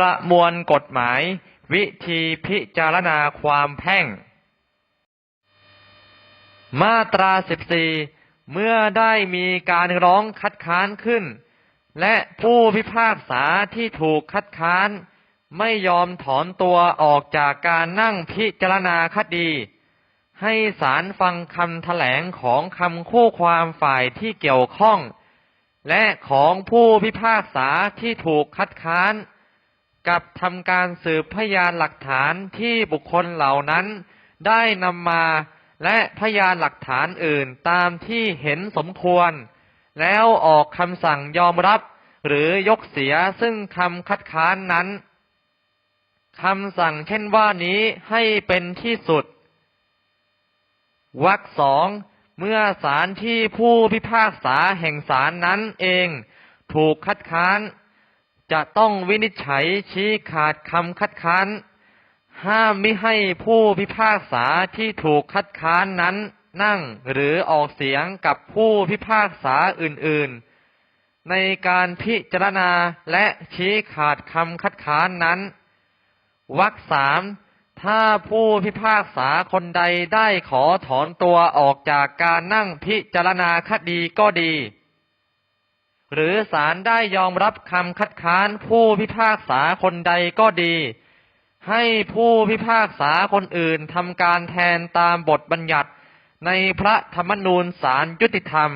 ประมวลกฎหมาย วิธีพิจารณาความแพ่ง มาตรา 14 เมื่อได้มีการร้องคัดค้านขึ้น และผู้พิพากษาที่ถูกคัดค้าน ไม่ยอมถอนตัวออกจากการนั่งพิจารณาคดี ให้ศาลฟังคำแถลงของคำคู่ความฝ่ายที่เกี่ยวข้องและของผู้พิพากษาที่ถูกคัดค้าน กับทำการสืบพยานหลักฐานที่บุคคลเหล่านั้น ได้นำมาและพยานหลักฐานอื่นตามที่เห็นสมควร แล้วออกคำสั่งยอมรับ หรือยกเสียซึ่งคำคัดค้านนั้นคำสั่งเช่นว่านี้ให้เป็นที่สุดวรรคสองเมื่อศาลที่ผู้พิพากษาแห่งศาลนั้นเอง ถูกคัดค้าน จะต้องวินิจฉัยชี้ขาดคำคัดค้าน ห้ามมิให้ผู้พิพากษาที่ถูกคัดค้านนั้นนั่งหรือออกเสียงกับผู้พิพากษาอื่น ๆ ในการพิจารณาและชี้ขาดคำคัดค้านนั้นวรรคสามถ้าผู้พิพากษาคนใดได้ขอถอนตัวออกจากการนั่งพิจารณาคดีก็ดี หรือศาลได้ยอมรับคำคัดค้านผู้พิพากษาคนใดก็ดี ให้ผู้พิพากษาคนอื่นทำการแทนตามบทบัญญัติในพระธรรมนูญศาลยุติธรรม